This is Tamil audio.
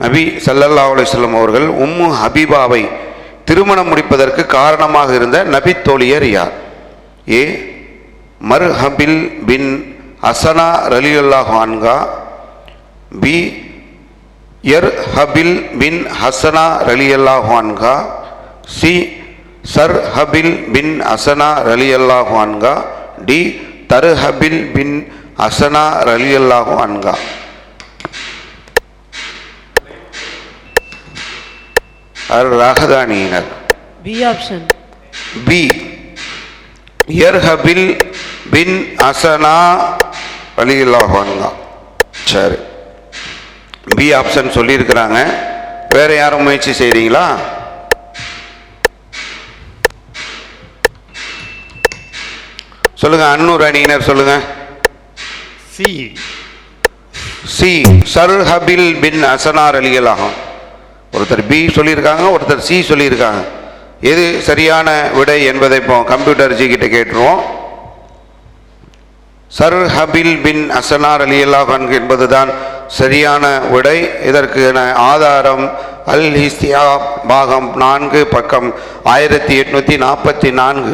நபி சல்லல்லா அலுவலம் அவர்கள் உம்மு ஹபீபாவை திருமணம் முடிப்பதற்கு காரணமாக இருந்த நபி தோழியர் யார் ஏ மர்ஹபில் பின் அசனா ரலியுல்லா ஹான்கா பி யர்ஹபில் பின் ஹசனா ரலியல்லா ஹான்கா சி சர் ஹபில் பின் அசனா ரலியல்லா ஹான்கா டி தர்ஹபில் பின் அசனா ரலியல்லாஹு அன்கா ராகதானியினர் பி ஆப்ஷன் பி யர்ஹபில் பின் அசனா அன்ஹா. சரி. பி ஆப்ஷன் சொல்லியிருக்கிறாங்க. வேற யாரும் முயற்சி செய்றீங்களா? சொல்லுங்க அன்னூர் அணியினர் சொல்லுங்க. சி சி சர்ஹபில் பின் அசனார் அலிகளாகும் ஒருத்தர் பி சொல்லியிருக்காங்க ஒருத்தர் சி சொல்லியிருக்காங்க. எது சரியான விடை என்பதை இப்போ கம்ப்யூட்டர் ஜி கிட்ட கேட்டுருவோம். சர் ஹபில் பின் அசனார் அலி அல்லாஹான் என்பதுதான் சரியான விடை. இதற்கான ஆதாரம் அல் ஹிஸ்தியா பாகம் நான்கு பக்கம் ஆயிரத்தி எட்நூற்றி நாற்பத்தி நான்கு.